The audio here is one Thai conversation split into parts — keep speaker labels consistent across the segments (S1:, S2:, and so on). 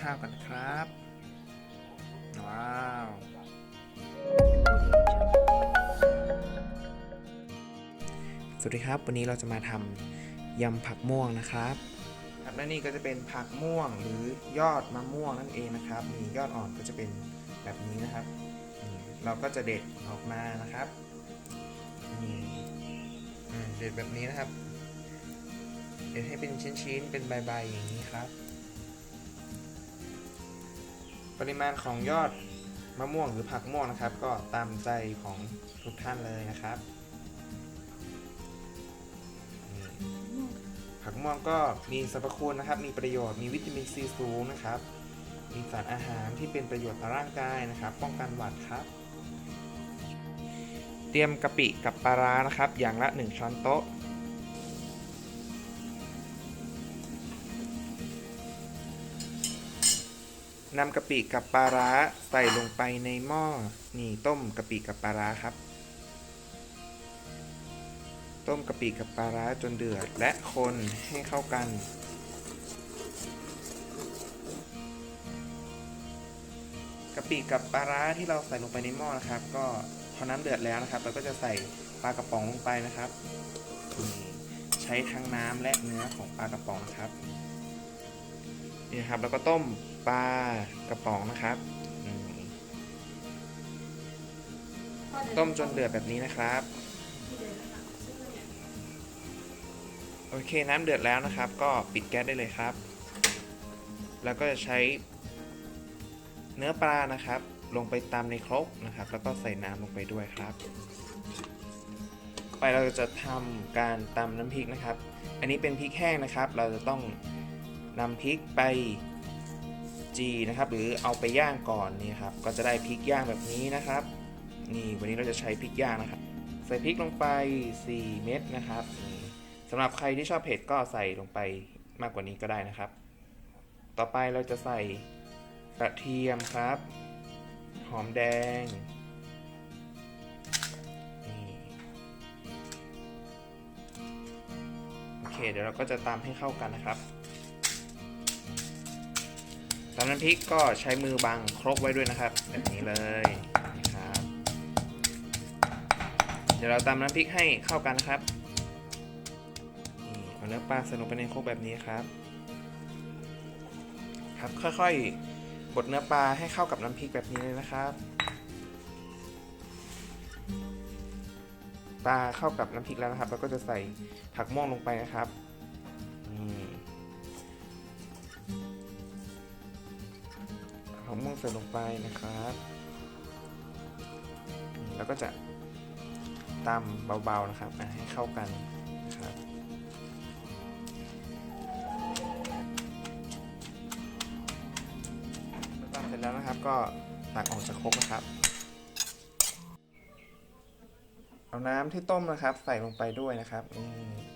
S1: ข้าวกันครับ ว้าวสวัสดีครับ วันนี้เราจะมาทำยำผักม่วงนะครับครับและนี่ก็จะเป็นผักม่วงหรือยอดมะม่วงนั่นเองนะครับมียอดอ่อนก็จะเป็นแบบนี้นะครับ เราก็จะเด็ดออกมานะครับนี่เด็ดแบบนี้นะครับ เด็ดให้เป็นชิ้นๆ เป็นใบๆอย่างนี้ครับ ปริมาณของยอดมะม่วงหรือผักม่วงนะครับ ก็ตามใจของทุกท่านเลยนะครับ ผักม่วงก็มีสรรพคุณนะครับ มีประโยชน์มีวิตามินซีสูงนะครับ มีสารอาหารที่เป็นประโยชน์ต่อร่างกายนะครับ ป้องกันหวัดครับ เตรียมกะปิกับปลาร้านะครับ อย่างละ 1 ช้อนโต๊ะ นำกะปิกับปลาร้าใส่ลงไปในหม้อ นี่ต้มกะปิกับปลาร้าครับ ต้มกะปิกับปลาร้าจนเดือดและคนให้เข้ากัน กะปิกับปลาร้าที่เราใส่ลงไปในหม้อนะครับ ก็พอน้ำเดือดแล้วนะครับ เราก็จะใส่ปลากระป๋องลงไปนะครับนี่ใช้ทั้งน้ำและเนื้อของปลากระป๋องนะครับ นี่ครับแล้วก็ต้ม ปลากระป๋องนะครับอืมต้มจนเดือดแบบนี้นะครับ โอเคน้ำเดือดแล้วนะครับ ก็ปิดแก๊สได้เลยครับ แล้วก็จะใช้เนื้อปลานะครับ ลงไปตามในครกนะครับ แล้วก็ใส่น้ำลงไปด้วยครับ ไปเราจะทำการตำน้ำพริกนะครับ อันนี้เป็นพริกแห้งนะครับ เราจะต้องนำพริกไป จีนะครับหรือเอาไปย่างก่อนนี่ครับก็จะได้พริกย่างแบบนี้นะครับ นี่วันนี้เราจะใช้พริกย่างนะครับ ใส่พริกลงไป 4 เม็ดนะครับสำหรับใครที่ชอบเผ็ดก็ใส่ลงไปมากกว่านี้ก็ได้นะครับ ต่อไปเราจะใส่กระเทียมครับ หอมแดงนี่โอเคเดี๋ยวเราก็จะตามให้เข้ากันนะครับำน้ำพริกก็ใช้มือบังครกไว้ด้วยนะครับ แบบนี้เลยนะครับเดี๋ยวเราตำน้ำพริกให้เข้ากันนะครับนี่เอาเนื้อปลาใส่ลงไปในครกแบบนี้ครับ ครับค่อยๆบดเนื้อปลาให้เข้ากับน้ำพริกแบบนี้เลยนะครับปลาเข้ากับน้ำพริกแล้วนะครับแล้วก็จะใส่ผักม่วงลงไปนะครับนี่ ม่วงใส่ลงไปนะครับแล้วก็จะตำเบาๆนะครับให้เข้ากันนะครับตำเสร็จแล้วนะครับก็ตักออกจากครกนะครับ เอาน้ำที่ต้มนะครับ ใส่ลงไปด้วยนะครับอืม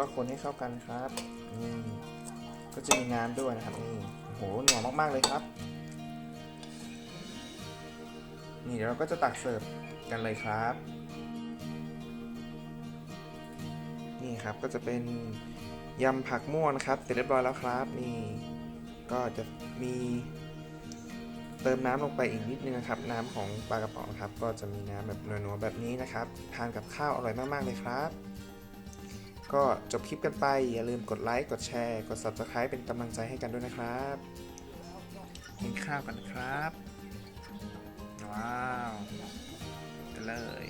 S1: ก็คนให้เข้ากันครับนี่ก็จะมีน้ำด้วยนะครับนี่โหหนัวมากๆเลยครับนี่เดี๋ยวเราก็จะตักเสิร์ฟกันเลยครับ นี่ครับก็จะเป็นยำผักม่วงนะครับ เสร็จเรียบร้อยแล้วครับ นี่ก็จะมีเติมน้ำลงไปอีกนิดนึงนะครับ น้ำของปลากระป๋องครับ ก็จะมีน้ำแบบนัวๆแบบนี้นะครับ ทานกับข้าวอร่อยมากๆเลยครับ ก็จบคลิปกันไป อย่าลืมกดไลค์ กดแชร์ กด Subscribe เป็นกำลังใจให้กันด้วยนะครับกินข้าวกันนะครับ ว้าวไปเลย